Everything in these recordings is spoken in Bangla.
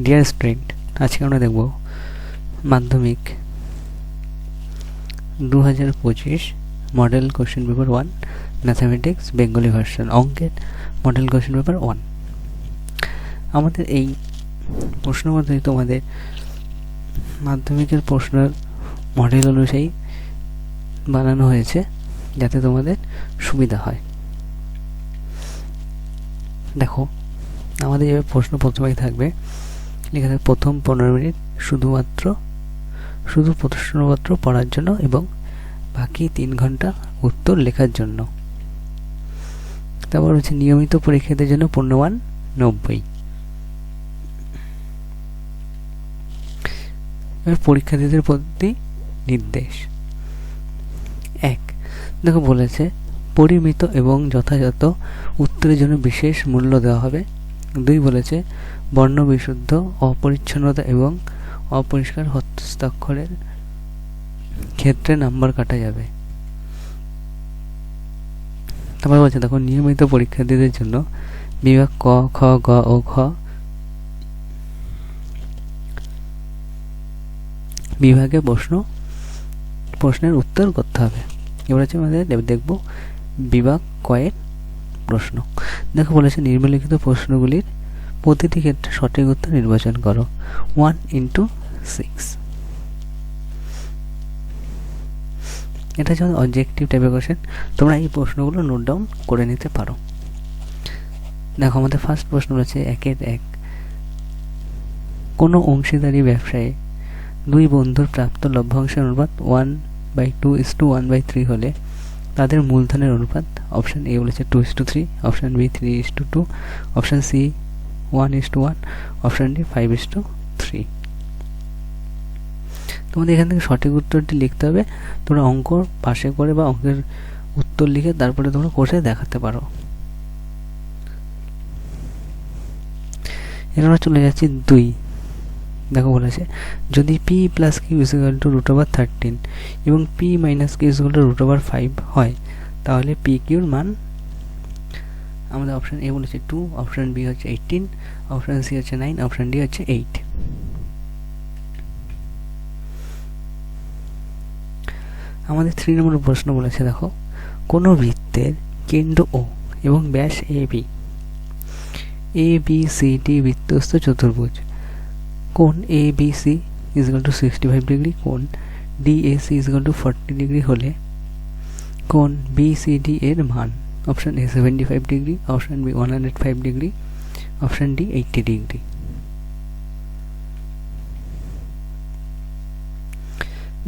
ডিয়ার স্টুডেন্ট আজকে আমরা দেখব মাধ্যমিক দু হাজার পঁচিশ model question paper one mathematics Bengali version অঙ্কের মডেল কোশ্চেন পেপার ওয়ান আমাদের এই প্রশ্ন পদ্ধতি তোমাদের মাধ্যমিকের প্রশ্নের মডেল অনুযায়ী বানানো হয়েছে যাতে তোমাদের সুবিধা হয়। দেখো, আমাদের প্রশ্ন প্রথমেই থাকবে লেখা থাকবে প্রথম পনেরো মিনিট শুধুমাত্র, শুধু প্রশ্নপত্র পড়ার জন্য এবং বাকি তিন ঘণ্টা উত্তর লেখার জন্য। তারপর হচ্ছে নিয়মিত পরীক্ষাদের জন্য পূর্ণমান নব্বই। পরীক্ষার্থীদের প্রতি নির্দেশ। এক, দেখো বলেছে, পরিমিত এবং যথাযথ উত্তরের জন্য বিশেষ মূল্য দেওয়া হবে। দুই বলেছে, বর্ণ বিশুদ্ধ, অপরিচ্ছন্নতা এবং অপরিষ্কার হস্তাক্ষরের ক্ষেত্রে নাম্বার কাটা যাবে। তারপর বলছে, দেখো, নিয়মিত পরীক্ষার্থীদের জন্য বিভাগ ক, খ, গ ও খ বিভাগে প্রশ্ন, প্রশ্নের উত্তর করতে হবে। এবার হচ্ছে আমাদের দেখব বিভাগ কয়ের প্রশ্ন। দেখো বলেছে, নিম্নলিখিত প্রশ্নগুলির প্রতিটি ক্ষেত্রে সঠিক উত্তর নির্বাচন করো। ওয়ান ইন্টু সিক্স এটা হচ্ছে অবজেক্টিভ টাইপের কোশ্চেন তোমরা এই প্রশ্নগুলো নোট ডাউন করে নিতে পারো। দেখো, আমাদের ফার্স্ট প্রশ্ন রয়েছে একের এক। কোনো অংশীদারি ব্যবসায়ে দুই বন্ধুর প্রাপ্ত লভ্যাংশের অনুপাত one by two is two one by three হলে তাদের মূলধনের অনুপাত অপশান এ বলেছে two is to three option B three is to two option C one is to one option D five is to three তোমাদের এখান থেকে সঠিক উত্তরটি লিখতে হবে। তোমরা অঙ্ক পাশে করে বা অঙ্কের উত্তর লিখে তারপরে তোমরা কোষে দেখাতে পারো। এবার আমরা চলে যাচ্ছি দুই। দেখো বলেছে যদি P plus Q is equal to root over thirteen এবং P minus Q is equal to root over five হয়, তাহলে পি কিউর মান আমাদের অপশান এ বলেছে টু অপশান বি হচ্ছে এইটিন অপশান সি হচ্ছে নাইন অপশান ডি হচ্ছে এইট আমাদের থ্রি নম্বর প্রশ্ন বলেছে, দেখো, কোনো বৃত্তের কেন্দ্র ও এবং ব্যাস A B A B C D বৃত্তস্থ চতুর্ভুজ। কোণ A B C is equal to sixty five degree কোণ D A C is equal to forty degree হলে কোণ বি সি ডি এর মান। Option A seventy five degree option B one hundred five degree option D eighty degree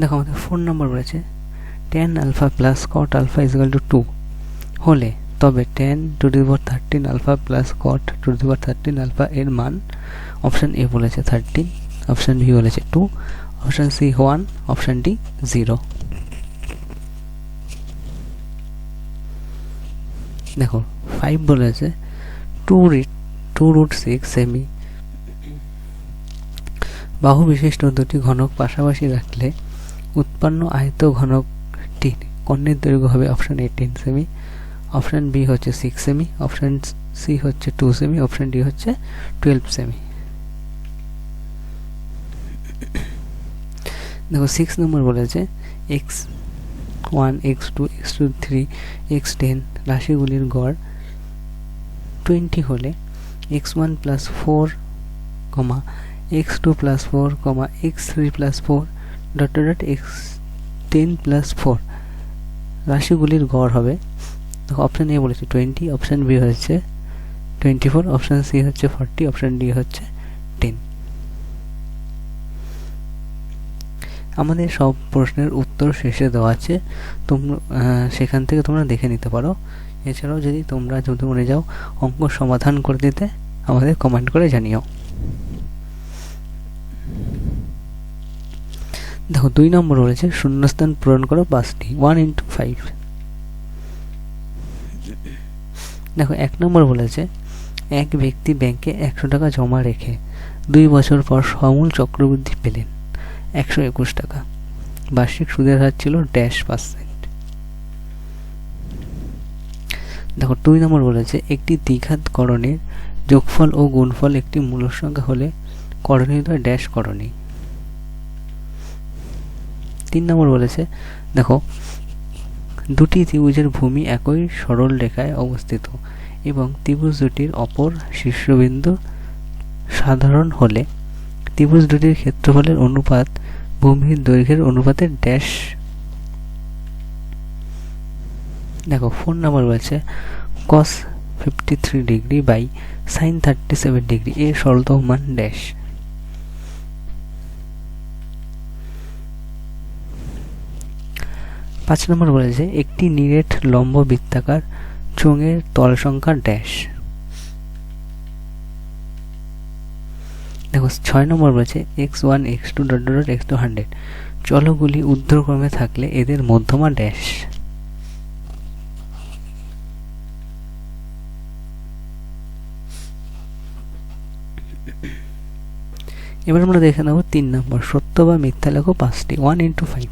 দেখো, আমাদের ফোন নম্বর রয়েছে tan alpha plus cot alpha is equal to two হলে তবে tan to the thirteen alpha plus cot to the thirteen alpha এর মান অপশান এ বলেছে থার্টিন অপশান বি বলেছে two option C one option D zero দেখো ফাইভ বলেছে two root two root six semi বাহু বিশিষ্ট দুটি ঘনক পাশাপাশি রাখলে উৎপন্ন আয়ত ঘনকটির কর্ণের দৈর্ঘ্য হবে অপশান এইটিন সেমি অপশান বি হচ্ছে সিক্স সেমি অপশান সি হচ্ছে টু সেমি অপশান ডি হচ্ছে টুয়েলভ সেমি দেখো সিক্স নম্বর বলেছে X one X two X two three X ten রাশিগুলির গড় টোয়েন্টি হলে X one plus four comma X two plus four comma X three plus four dot dot X ten plus four রাশিগুলির গড় হবে। অপশান এ বলেছে টোয়েন্টি অপশান বি হচ্ছে টোয়েন্টি ফোর অপশান সি হচ্ছে ফর্টি অপশান ডি হচ্ছে টেন আমাদের সব প্রশ্নের উত্তর শেষে দেওয়া আছে। তোমরা সেখান থেকে তোমরা দেখে নিতে পারো। এছাড়াও যদি তোমরা যদি মনে যাও অঙ্ক সমাধান করে দিতে, আমাদের কমেন্ট করে জানিও। দেখো, দুই নম্বর রয়েছে, শূন্যস্থান পূরণ করো পাঁচটি ওয়ান ইন্টু ফাইভ দেখো, এক নম্বর বলেছে, এক ব্যক্তি ব্যাংকে একশো টাকা জমা রেখে দুই বছর পর সমূল চক্রবৃদ্ধি পেলেন। একশো একুশ টাকা। বার্ষিক সুদের হার ছিল ড্যাশ পার্সেন্ট। দেখো, দুই নম্বর বলেছে, একটি দ্বিঘাতকরণের যোগফল ও গুণফল একটি মূল সংখ্যা হলে করণীয় ড্যাশ করণী। তিন নম্বর বলেছে, দেখো, দুটি ত্রিভুজের ভূমি একই সরল রেখায় অবস্থিত এবং ত্রিভুজ দুটির অপর শীর্ষবিন্দু সাধারণ হলে ত্রিভুজ দুটির ক্ষেত্রফলের অনুপাত ভূমির দৈর্ঘ্যের অনুপাতে ড্যাশ দেখো ফোন নাম্বার বলছে cos fifty three degree by sine thirty seven degree এর সরলতম মান ড্যাশ পাঁচ নম্বর বলেছে, একটি নিরেট লম্ব বৃত্তাকার চোঙের তল সংখ্যা ড্যাশ দেখো, ছয় নম্বর বলেছে X one X two dot dot X two hundred চলগুলি ঊর্ধ্বক্রমে থাকলে এদের মধ্যমা ড্যাশ এবার আমরা দেখে নেব তিন নম্বর, সত্য বা মিথ্যা লেখো পাঁচটি ওয়ান ইন্টু ফাইভ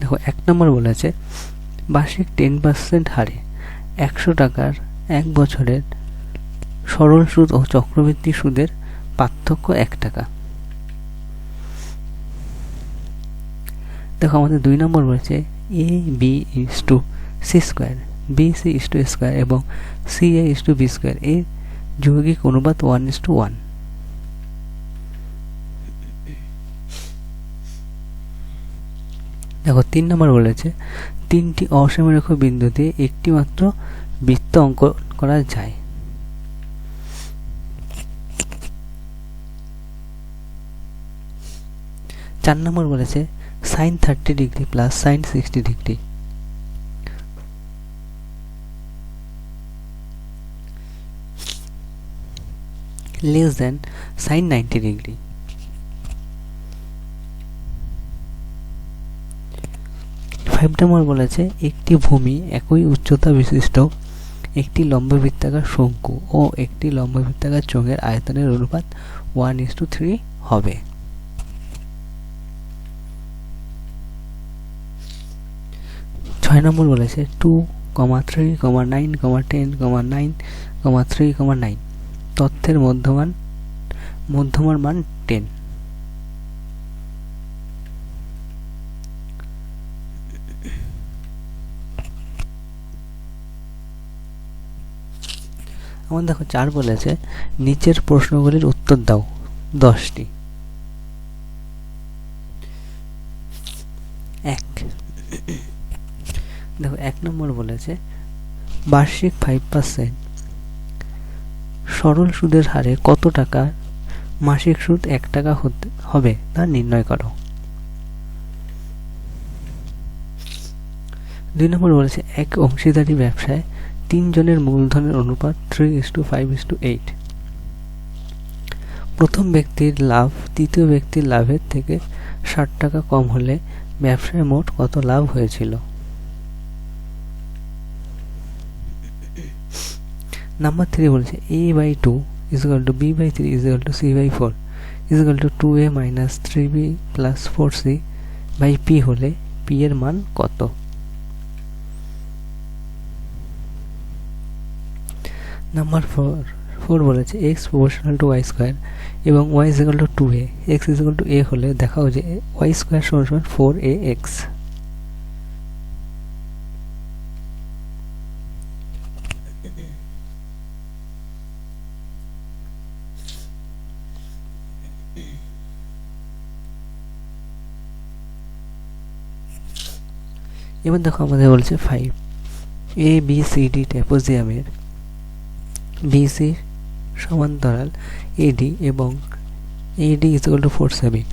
দেখো, এক নম্বর বলেছে বার্ষিক টেন পার্সেন্ট হারে একশো টাকার এক বছরের সরল সুদ ও চক্রবৃদ্ধি সুদের পার্থক্য এক টাকা। দেখো, আমাদের দুই নম্বর বলেছে A B is to C square B C is to square এবং C A is to B square এর যৌগিক অনুপাত ওয়ান ইস টু ওয়ান দেখো, তিন নম্বর বলেছে, তিনটি অসীমরেখ বিন্দু দিয়ে একটি মাত্র বৃত্ত অঙ্কন করা যায়। চার নম্বর বলেছে sine thirty degree plus sine sixty degree less than sine ninety degree five number বলেছে, একটি ভূমি একই উচ্চতা বিশিষ্ট, একটি লম্ববৃত্তাকার শঙ্কু ও একটি লম্ববৃত্তাকার চোঙের আয়তনের অনুপাত ওয়ান ইস টু থ্রি হবে। ছয় নম্বর বলেছে two comma three comma nine comma ten comma nine comma three comma nine তথ্যের মধ্যমান মধ্যমার মান টেন আমার দেখো চার বলেছে, নিচের প্রশ্নগুলির উত্তর দাও, দশটি। এক। দেখো, এক নম্বর বলেছে, বার্ষিক ফাইভ পার্সেন্ট সরল সুদের হারে কত টাকা? মাসিক সুদ এক টাকা হবে তা নির্ণয় করো। দুই নম্বর বলেছে, এক অংশীদারি ব্যবসায় তিনজনের মূলধনের অনুপাত three is to five is to eight প্রথম ব্যক্তির লাভ, তৃতীয় ব্যক্তির লাভের থেকে ষাট টাকা কম হলে ব্যবসায় মোট কত লাভ হয়েছিল? নাম্বার থ্রি বলছে A by two is equal to B by three is equal to C by four is equal to two A minus three B plus four C by P হলে পি এর মান কত? নাম্বার ফোর ফোর বলেছে X proportional to Y square এবং Y is to two A. X is to A হলে দেখাও যে ওয়াই স্কোয়ার সমান সমান ফোর এ এক্স। এবার দেখো আমাদের বলছে five A B C D ট্যাপোজিয়ামের BC সমান্তরাল এডি এবং AD is equal to four seven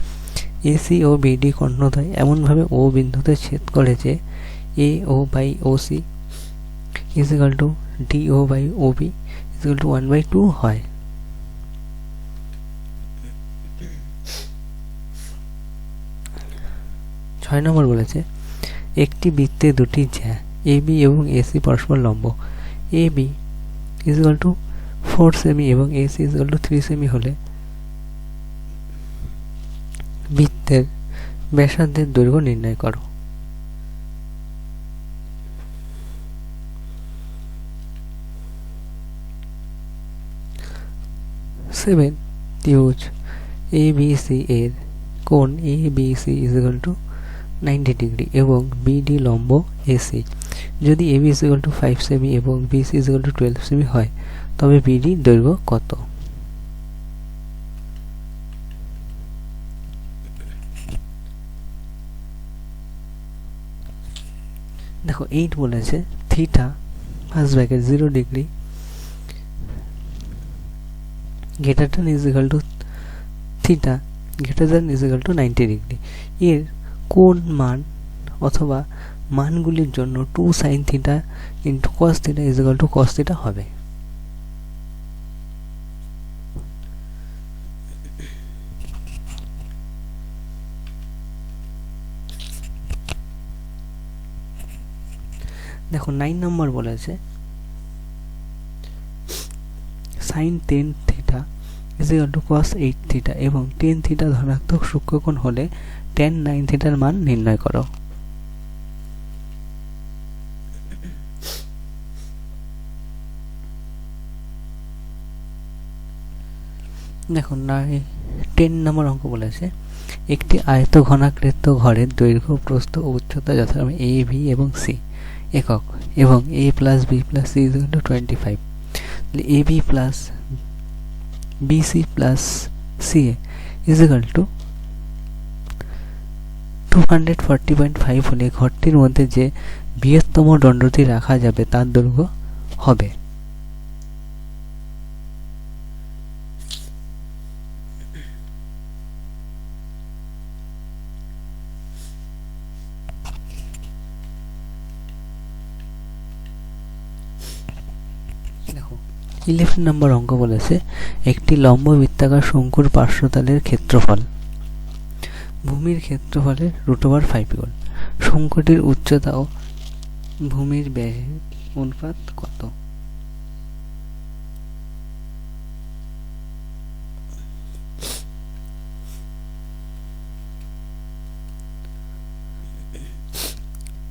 AC O BD কর্ণদ্বয় এমনভাবে ও বিন্দুতে ছেদ করে যে A O by O C is equal to D O by O B is equal to one by two হয়। ছয় নম্বর বলেছে, একটি বৃত্তে দুটি জ্যা এ বি এবং এসি পরস্পর লম্ব। A B is to four semi এবং এইচ ইজ টু থ্রি সেমি হলে বৃত্তের ব্যাসার্ধের দৈর্ঘ্য নির্ণয় করো। Seven use A B C এর কোন A B C is to ninety degree এবং বিডি লম্ব এসি যদি A B is equal to five semi এবং BC is equal to twelve semi হয়, তবে বিডি দৈর্ঘ্য কত? দেখো এইট বলেছে theta first bracket zero degree greater than is equal two theta greater than is equal to ninety degree এর কোন মান অথবা মানগুলির জন্য two sine theta into cos theta is equal to cos theta হবে। দেখো নাইন নম্বর বলেছে sine ten theta is equal to cos eight theta এবং টেন থিটা ধনাত্মক সূক্ষ্মকোণ হলে টেন নাইন থিটার মান নির্ণয় করো। দেখো নাই টেন নম্বর অঙ্ক বলেছে, একটি আয়ত ঘনাকৃত ঘরের দৈর্ঘ্য, প্রস্থ উচ্চতা যথাক্রমে এ ভি এবং সি একক এবং A plus B plus C is twenty five A B plus BC plus C A is to two hundred forty point five হলে ঘরটির মধ্যে যে বৃহত্তম দণ্ডটি রাখা যাবে, তার দৈর্ঘ্য হবে দেখো ইলেভেন নম্বর অঙ্ক বলেছে, একটি লম্ব বৃত্তাকার শঙ্কুর পার্শ্বতলের ক্ষেত্রফল। ভূমির ক্ষেত্রফলের রুট ওভার ফাইভ গুণ শঙ্কুটির উচ্চতা ও ভূমির ব্যয়ের অনুপাত কত?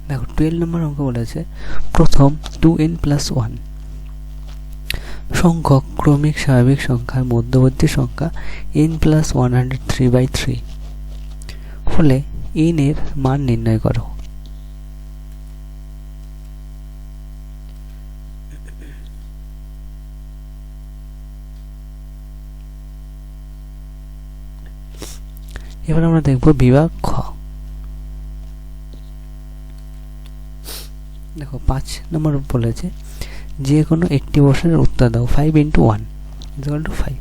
দেখো টুয়েলভ নম্বর অঙ্ক বলেছে, প্রথম টু এন প্লাস ওয়ান সংখ্যক ক্রমিক স্বাভাবিক সংখ্যার মধ্যবর্তী সংখ্যা N plus one hundred three by three হলে এন এর মান নির্ণয় করো। এবার আমরা দেখব বিভাগ খ। দেখো, পাঁচ নম্বর বলেছে যে কোনো একটি বছরের উত্তর দাও five into one equal to five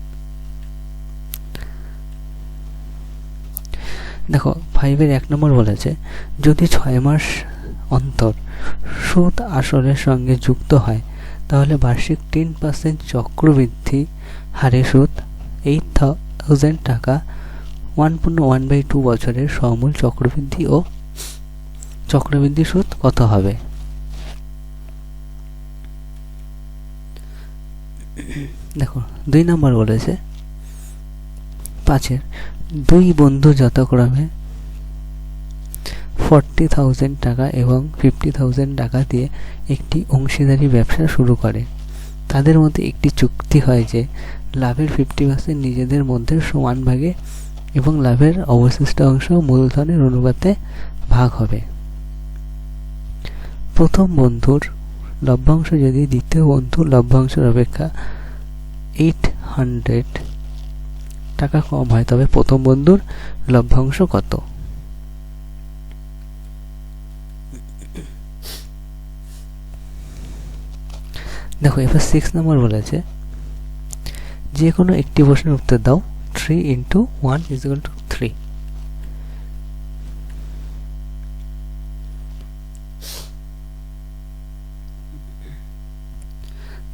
দেখো ফাইভের এক নম্বর বলেছে, যদি ছয় মাস অন্তর সুদ আসরের সঙ্গে যুক্ত হয়, তাহলে বার্ষিক টেন পার্সেন্ট চক্রবৃদ্ধি হারে সুদ এইট থাউজেন্ড টাকা ওয়ান পূর্ণ ওয়ান বাই টু বছরের সমূল চক্রবৃদ্ধি ও চক্রবৃদ্ধি সুদ কত হবে? দেখো, দুই নম্বর বলেছে, পাঁচের, দুই বন্ধু যথাক্রমে ফর্টি থাউজেন্ড টাকা এবং ফিফটি থাউজেন্ড টাকা দিয়ে একটি অংশীদারি ব্যবসা শুরু করে। তাদের মধ্যে একটি চুক্তি হয় যে, লাভের ফিফটি পার্সেন্ট নিজেদের মধ্যে সমান ভাগে এবং লাভের অবশিষ্ট অংশ মূলধনের অনুপাতে ভাগ হবে। প্রথম বন্ধুর লভ্যাংশ যদি দ্বিতীয় বন্ধু লভ্যাংশের অপেক্ষা এইট হান্ড্রেড টাকা কম হয়, তবে প্রথম বন্ধুর লভ্যাংশ কত? দেখো, এবার সিক্স নম্বর বলেছে, যে কোনো একটি প্রশ্নের উত্তর দাও three into one equal to three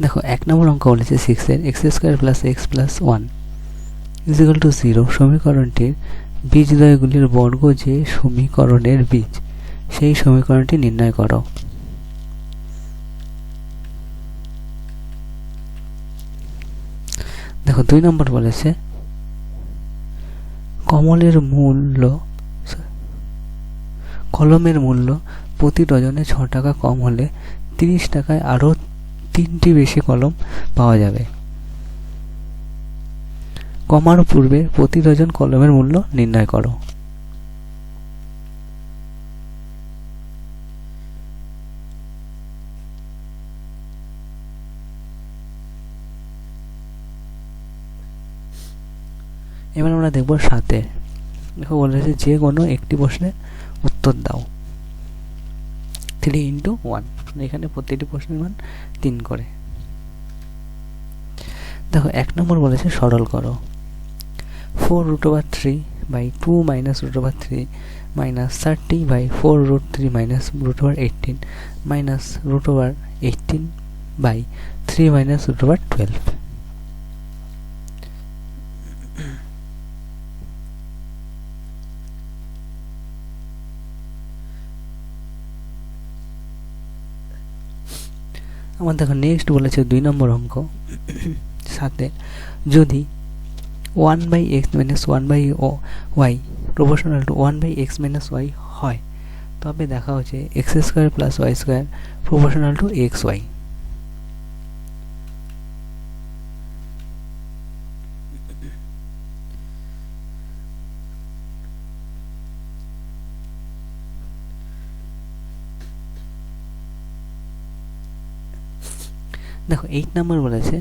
দেখো, এক নম্বর অঙ্ক বলেছে সিক্সের x square plus x plus one equal to zero সমীকরণটির বীজদ্বয়গুলির বর্গ যে সমীকরণের বীজ, সেই সমীকরণটি নির্ণয় করো। দেখো, দুই নম্বর বলেছে, কমলের মূল্য, কলমের মূল্য প্রতি ডজনে ছ টাকা কম হলে তিরিশ টাকায় আরও তিনটি বেশি কলম পাওয়া যাবে। কমার পূর্বে প্রতি ডজন কলমের মূল্য নির্ণয় করো। এবার আমরা দেখব সাথে দেখো বলেছে যে কোনো একটি প্রশ্নের উত্তর দাও। Three into one. এখানে প্রতিটি প্রশ্নের মান তিন করে। দেখো, এক নম্বর বলেছে সরল করো। Four root over three by two minus root over three minus thirty by four root three minus root over eighteen minus root over eighteen by three minus root over twelve. আমার দেখো নেক্সট বলেছে দুই নম্বর অঙ্ক সাথে যদি one by x minus one by O y proportional to one by x minus y হয়, তবে দেখা হচ্ছে x square plus y square proportional to x y দেখো এইট নাম্বার বলেছে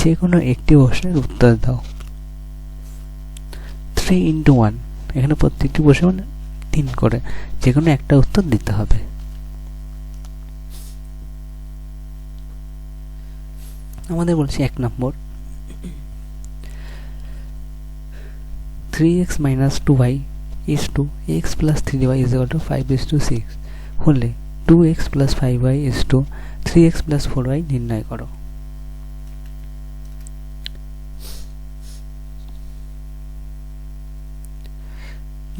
যে কোনো একটি প্রশ্নের উত্তর দাও। থ্রি ইন্টু ওয়ান এখানে প্রত্যেকটি প্রশ্ন মানে তিন করে যে কোনো একটা উত্তর দিতে হবে। আমাদের বলছে এক নম্বর। Three x minus two y is to x plus three y is to five is to six হলে two x plus five y is to three x plus four y নির্ণয় করো।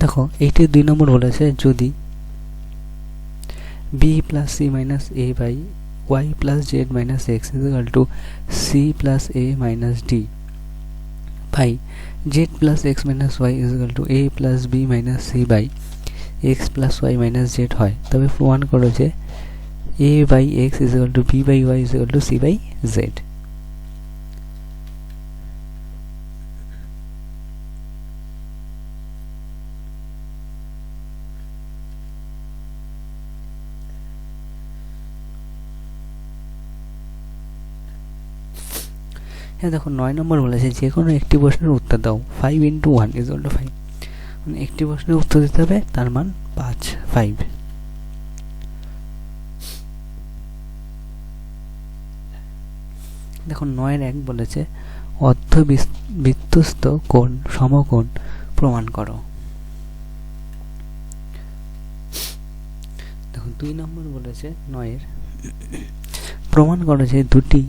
দেখো, এইটি দুই নম্বর বলেছে যদি B plus C minus A by y plus z minus x equal to C plus A minus D by z plus x minus y equal to A plus b minus c by x plus y minus z হয়। তবে প্রমাণ করো যে a by x is equal to b by y is equal to c by z. হ্যাঁ দেখো নয় নম্বর বলেছে যে কোনো একটি প্রশ্নের উত্তর দাও। Five into one is to five মানে একটি প্রশ্নের উত্তর দিতে হবে, তার মান পাঁচ ফাইভ দেখুন নয়ের এক বলেছে, অর্ধ বৃত্তস্থ কোণ, সমকোণ প্রমাণ করো। দেখো, দুই নম্বর বলেছে, নয়ের, প্রমাণ করো যে দুটি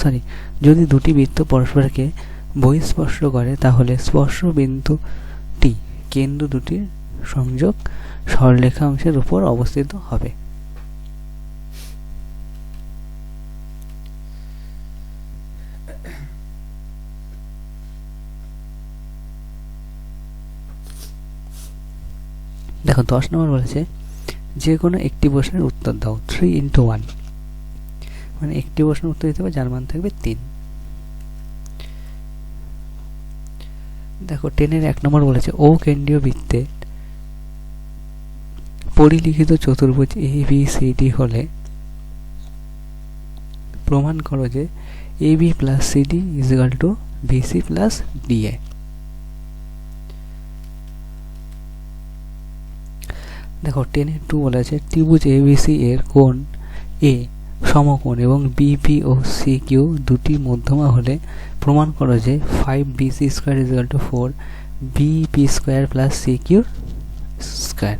সরি যদি দুটি বৃত্ত পরস্পরকে বহিঃস্পর্শ করে, তাহলে স্পর্শ বিন্দুটি কেন্দ্র দুটির সংযোগ সরলেখা অংশের উপর অবস্থিত হবে। দেখো, দশ নম্বর বলেছে, যে কোনো একটি প্রশ্নের উত্তর দাও থ্রি ইন্টু ওয়ান মানে একটি প্রশ্নের উত্তর দিতে হবে, যার মান থাকবে তিন। দেখো, টেনের এক নম্বর বলেছে, ও কেন্দ্রীয় বৃত্তে পরিলিখিত চতুর্ভুজ এ বি সি ডি হলে প্রমাণ করো যে a b plus c d equal to b c plus d a দেখো টেনের টু বলেছে, ত্রিভুজ এবিসি এর কোণ এ সমকোণ এবং বিপি ও সি দুটি মধ্যমা হলে প্রমাণ করো যে five B C square is to four B P square plus C Q square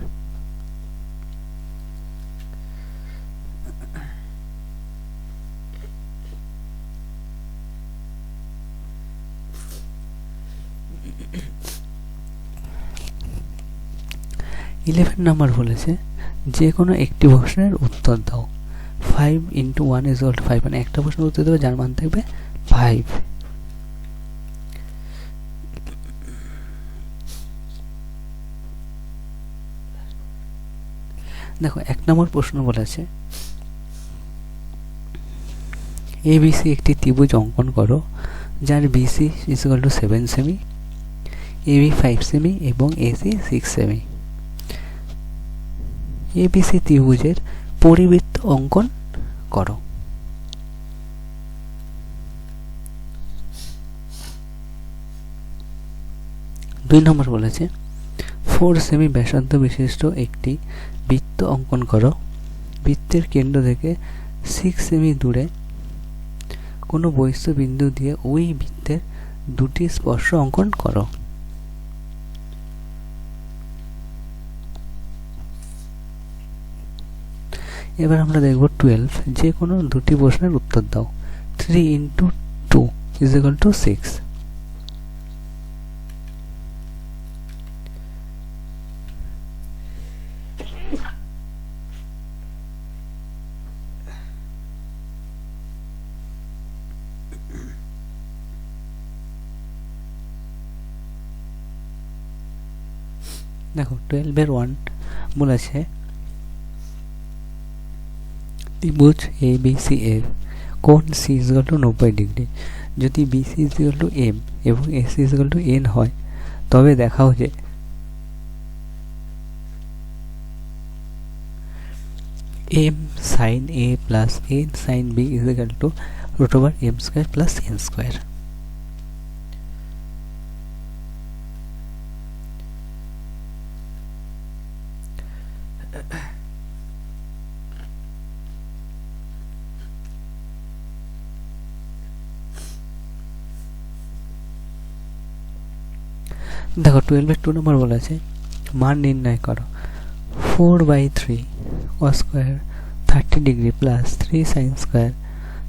eleven number বলেছে, যে কোনো একটি প্রশ্নের উত্তর দাও। Five into one is old five মানে একটা প্রশ্নের উত্তর দেবে যার মান থাকবে ফাইভ দেখো, এক নম্বর প্রশ্ন বলেছে এবিসি একটি ত্রিভুজ অঙ্কন করো, যার বিসি ইসিকাল টু সেভেন সেমি এবি ফাইভ সেমি এবং এসি সিক্স সেমি এবিসি ত্রিভুজের পরিবৃত্ত অঙ্কন করো। দুই নম্বর বলেছে, ফোর সেমি ব্যাসার্ধ বিশিষ্ট একটি বৃত্ত অঙ্কন করো। বৃত্তের কেন্দ্র থেকে সিক্স সেমি দূরে কোনো বস্তু বিন্দু দিয়ে ওই বৃত্তের দুটি স্পর্শ অঙ্কন করো। এবার আমরা দেখব টুয়েলভ যে কোনো দুটি প্রশ্নের উত্তর দাও। Three into two is equal to six দেখো টুয়েলভের ওয়ান বলেছে ত্রিভুজ এ বি সি এর কোণ সি ইজগাল টু নব্বই ডিগ্রি যদি বিসি ইজগাল টু এম এবং এস ইজগাল টু এন হয়, তবে দেখাও যে m sine A plus n sine B equal to root over m square plus n square দেখো টুয়েলভের টু নম্বর বলেছে মান নির্ণয় করো। Four by three square thirty degree plus three sine square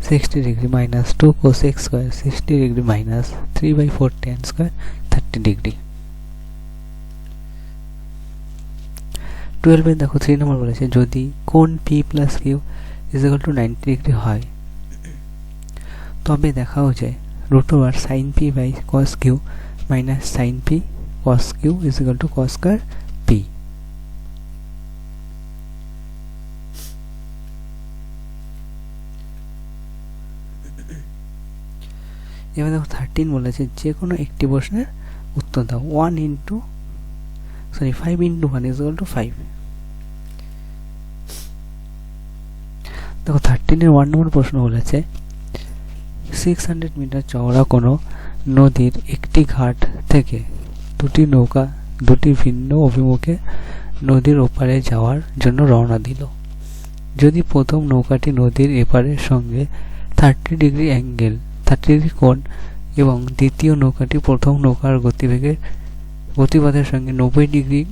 sixty degree minus two cos x square sixty degree minus three by four ten square thirty degree টুয়েলভে দেখো থ্রি নম্বর বলেছে, যদি কোন p plus q is equal to ninety degree হয়, তবে দেখাও যে root over sine p by cos q minus sine p cos q is equal to cos square p এবার দেখো থার্টিন বলেছে যে কোনো একটি প্রশ্নের উত্তর দাও। One into sorry five into one is to five দেখো থার্টিনের ওয়ান নম্বর প্রশ্ন বলেছে সিক্স হান্ড্রেড মিটার চওড়া কোনো নদীর একটি ঘাট থেকে দুটি নৌকা, দুটি ভিন্ন অভিমুখে নদীর ওপারে যাওয়ার জন্য রওনা দিল। যদি প্রথম নৌকাটি নদীর এপারের সঙ্গে thirty degree angle thirty degree কোণ এবং দ্বিতীয় নৌকাটি প্রথম নৌকার গতিবেগের গতিপথের সঙ্গে নব্বই ডিগ্রি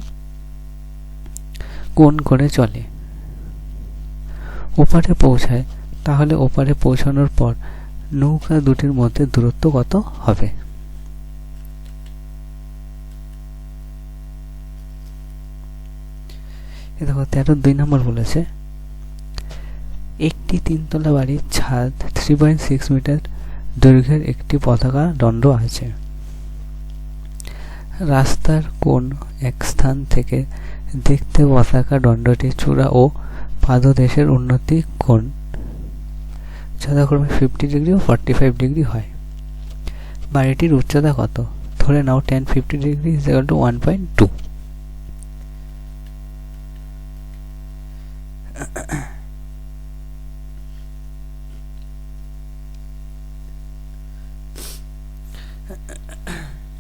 কোণ করে চলে। ওপারে পৌঁছায়, তাহলে ওপারে পৌঁছানোর পর নৌকা দুটির মধ্যে দূরত্ব কত হবে? দেখো, তেরো দুই নম্বর বলেছে, একটি তিনতলা বাড়ির ছাদ থ্রি পয়েন্ট সিক্স মিটার দৈর্ঘ্যের একটি পতাকা দণ্ড আছে। রাস্তার কোন এক স্থান থেকে দেখতে পতাকা দণ্ডটি চূড়া ও পাদদেশের উন্নতি কোণ। যথাক্রমে ফিফটি ডিগ্রি ও ফর্টি ফাইভ ডিগ্রি হয়। বাড়িটির উচ্চতা কত? ধরে নাও ten fifty degree is one point two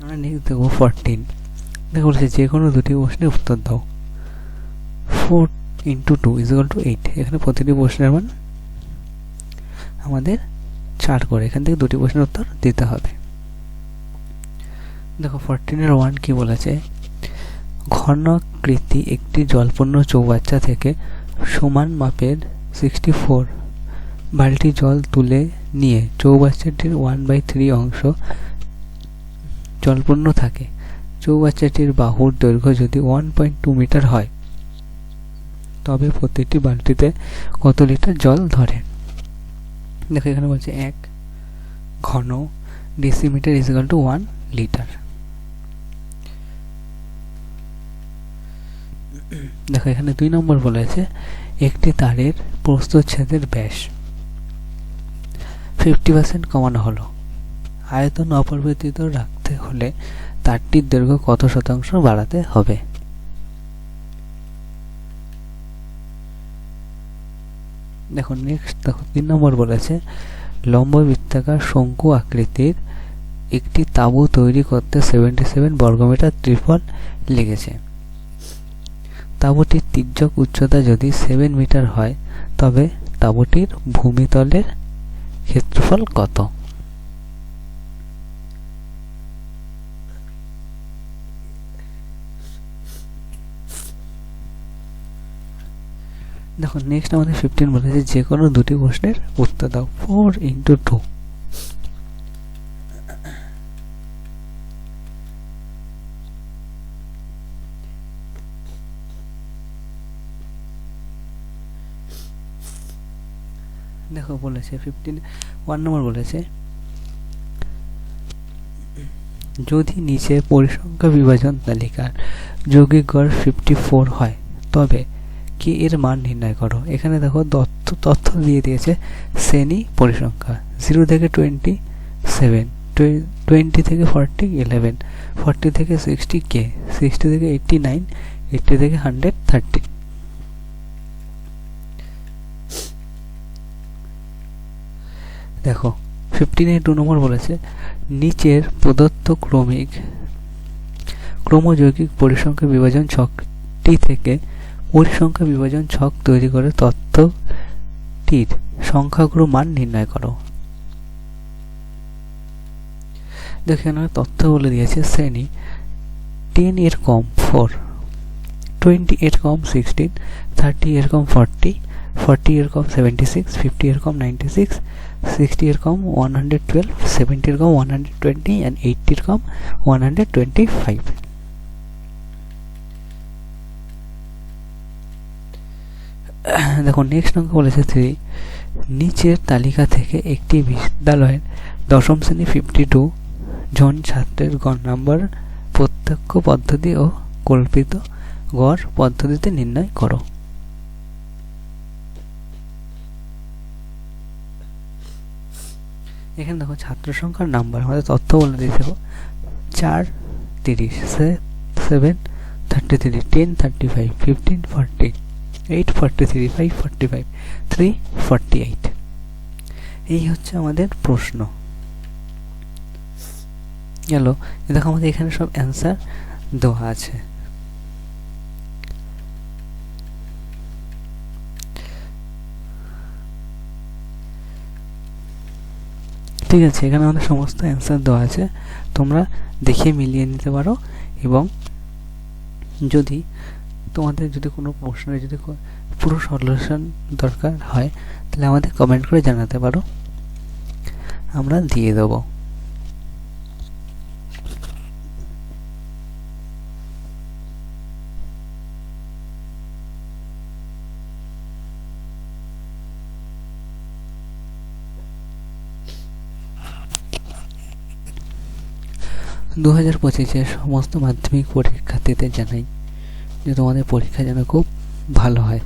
আমরা ফোরটিন দেখো বলছে যে কোনো দুটি প্রশ্নের উত্তর দাও। Four into two is to eight এখানে প্রতিটি প্রশ্নের মান আমাদের চার করে। এখান থেকে দুটি প্রশ্নের উত্তর দিতে হবে। দেখো ফোরটিনের ওয়ান কি বলেছে? ঘনকৃতি একটি জলপূর্ণ চৌবাচ্চা থেকে সমান মাপের সিক্সটি ফোর বালতি জল তুলে নিয়ে চৌবাচ্চাটির ওয়ান বাই থ্রি অংশ জলপূর্ণ থাকে। চৌবাচ্চাটির বাহুর দৈর্ঘ্য যদি ওয়ান পয়েন্ট টু মিটার হয়, তবে প্রতিটি বালতিতে কত লিটার জল ধরে? দেখো এখানে বলছে এক ঘন decimetre equal to one litre দেখো, এখানে দুই নম্বর বলেছে, একটি তারের প্রস্তুচ্ছেদের ব্যাস ফিফটি পার্সেন্ট কমানো হলো। আয়তন অপরিবর্তিত রাখতে হলে তারটির দৈর্ঘ্য কত শতাংশ বাড়াতে হবে? দেখো নেক্সট দেখো, তিন নম্বর বলেছে, লম্ব বৃত্তাকার শঙ্কু আকৃতির একটি তাঁবু তৈরি করতে সেভেন্টি সেভেন বর্গমিটার ত্রিফল লেগেছে। তাঁবুটির তির্যক উচ্চতা যদি সেভেন মিটার হয়, তবে তাঁবুটির ভূমিতলের ক্ষেত্রফল কত? দেখো নেক্সট আমাদের ফিফটিন বলেছে, যে কোনো দুটি প্রশ্নের উত্তর দাও ফোর ইন্টু টু দেখো বলেছে ফিফটিন ওয়ান নম্বর বলেছে। যদি নিচে পরিসংখ্যা বিভাজন তালিকার যৌগিক গড় ফিফটি ফোর হয়, তবে কি এর মান নির্ণয় করো? এখানে দেখো তথ্য তথ্য দিয়ে দিয়েছে শ্রেণি পরিসংখ্যা জিরো থেকে টোয়েন্টি সেভেন টোয়েন্টি থেকে ফর্টি ইলেভেন ফর্টি থেকে সিক্সটি কে সিক্সটি থেকে এইটটি নাইন এইটটি থেকে হান্ড্রেড থার্টি দেখো ফিফটিন টু নম্বর বলেছে, নিচের প্রদত্ত ক্রমিক, ক্রমযৌগিক পরিসংখ্যা বিভাজন ছকটি থেকে পরিসংখ্যা বিভাজন ছক তৈরি করে তথ্যটির সংখ্যাগুলো মান নির্ণয় করো। দেখো, এখানে তথ্য বলে দিয়েছে, শ্রেণি টেন এর কম ফোর টোয়েন্টি এর কম সিক্সটিন থার্টি এর কম ফর্টি ফর্টি এর কম সেভেন্টি সিক্স ফিফটি এর কম নাইনটি সিক্স সিক্সটি এর কম ওয়ান হান্ড্রেড টুয়েলভ সেভেন্টি এর কম ওয়ান হান্ড্রেড টোয়েন্টি অ্যান্ড এইটটির কম ওয়ান হান্ড্রেড টোয়েন্টি ফাইভ দেখো নেক্সট অঙ্ক বলেছে থ্রি নিচের তালিকা থেকে একটি বিদ্যালয়ের দশম শ্রেণি ফিফটি টু জন ছাত্রের গড় নাম্বার, প্রত্যক্ষ পদ্ধতি ও কল্পিত গড় পদ্ধতিতে নির্ণয় করো। এখানে দেখো ছাত্র সংখ্যার নাম্বার, আমাদের তথ্য বলে দিয়ে দেখো চার, তিরিশ seven thirty three ten thirty five fifteen forty eight forty three five forty five three forty eight এই হচ্ছে আমাদের প্রশ্ন। গেল। দেখো আমাদের এখানে সব অ্যান্সার দেওয়া আছে। ঠিক আছে, এখানে আমাদের সমস্ত অ্যান্সার দেওয়া আছে। তোমরা দেখে মিলিয়ে নিতে পারো এবং যদি তোমাদের যদি কোনো প্রশ্নের যদি পুরো সলিউশন দরকার হয়, তাহলে আমাদের কমেন্ট করে জানাতে পারো। আমরা দিয়ে দেবো। দু হাজার পঁচিশের সমস্ত মাধ্যমিক পরীক্ষার্থীদের জানাই যে তোমাদের পরীক্ষা যেন খুব ভালো হয়।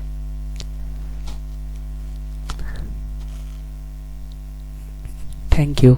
Thank you